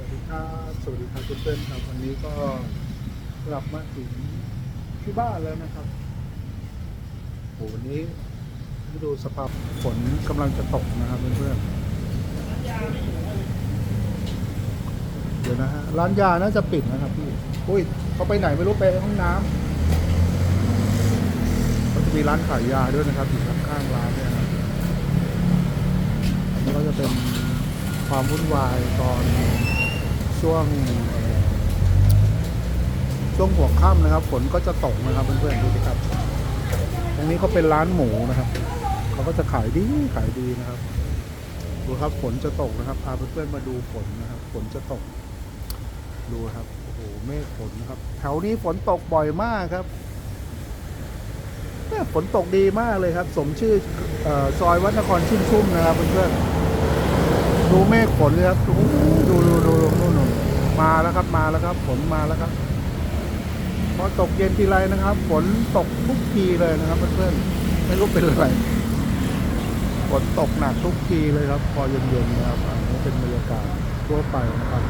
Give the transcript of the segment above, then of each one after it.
วัสดีครับสวัสดีครับเพื่อนๆครับ วันนี้ก็กลับมาถึงที่บ้านแล้วนะครับโหวันนี้ดูสภาพฝนกำลังจะตกนะครับเพื่อนๆเดี๋ยวนะฮะร้านยาน่าจะปิดนะครับพี่อุ้ยเขาไปไหนไม่รู้ไปห้องน้ำก็จะมีร้านขายยาด้วยนะครับอยู่ข้างๆร้านเนี่ยนะครับอันนี้ก็จะเป็นความวุ่นวายตอน ช่วง ช่วงหัวค่ำนะครับ ฝนก็จะตกนะครับเพื่อนๆดูสิครับ ตรงนี้เขาเป็นร้านหมูนะครับเขาก็จะขายดีขายดีนะครับดูครับฝนจะตกนะครับพาเพื่อนๆมาดูฝนนะครับ ฝนจะตก ดูครับโอ้โหเมฆฝนนะครับ แถวนี้ฝนตกบ่อยมากครับแม่ฝนตกดีมากเลยครับ สมชื่อออซอยวัดนครชุ่มชุ่มๆนะครับเพื่อนๆดูเมฆฝนเลยครับดูดูดูดู มาแล้วครับมาแล้วครับฝนมาแล้วครับพอตกเย็นทีไรนะครับฝนตกทุกทีเลยนะครับเพื่อนๆไม่รู้เป็นอะไรฝนตกหนักทุกทีเลยครับ พอเย็นๆนะครับอันนี้เป็นบรรยากาศทั่วไปนะครับ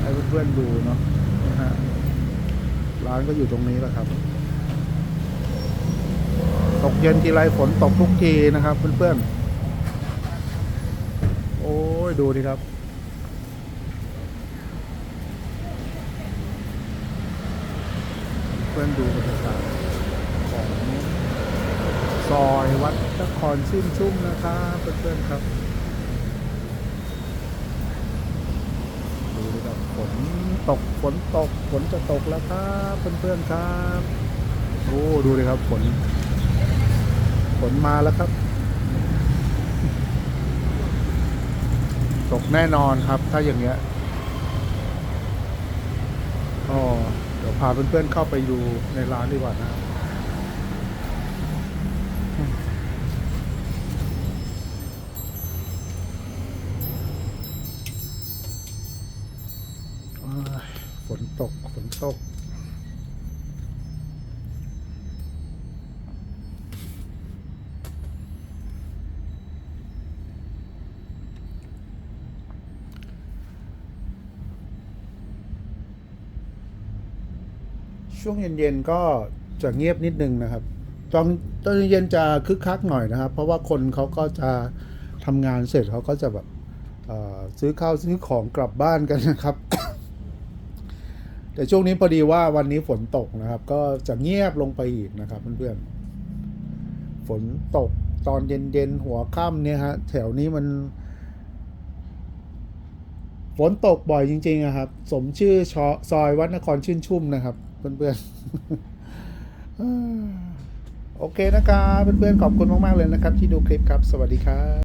ให้เพื่อนๆดูเนาะนะฮะร้านก็อยู่ตรงนี้แหละครับ ตกเย็นทีไรฝนตกทุกทีนะครับ เพื่อนๆโอ้ยดูดิครับ เพื่อนดูบรรยากาศของซอยวัดนครชื่นชุ่มนะครับเพื่อนๆครับ ดูดิครับฝนตกฝนตกฝนจะตกแล้วครับเพื่อนๆครับโอ้ดูดิครับฝนฝนมาแล้วครับ ตกแน่นอนครับถ้าอย่างเงี้ยก็เดี๋ยวพาเพื่อนๆเข้าไปดูในร้านดีกว่านะครับฝนตกฝนตก ช่วงเย็นๆก็จะเงียบนิดนึงนะครับ ตอนตอนเย็นจะคึกคักหน่อยนะครับ เพราะว่าคนเขาก็จะทำงานเสร็จเขาก็จะแบบซื้อข้าวซื้อของกลับบ้านกันนะครับ แต่ช่วงนี้พอดีว่าวันนี้ฝนตกนะครับ ก็จะเงียบลงไปอีกนะครับเพื่อนๆฝนตกตอนเย็นๆหัวค่ำเนี่ยฮะแถวนี้มันฝนตกบ่อยจริงๆอะครับ สมชื่อซอยวัดนครชื่นชุ่มนะครับ เพื่อนๆโอเคนะครับเพื่อนๆขอบคุณมากๆเลยนะครับ ที่ดูคลิปครับ สวัสดีครับ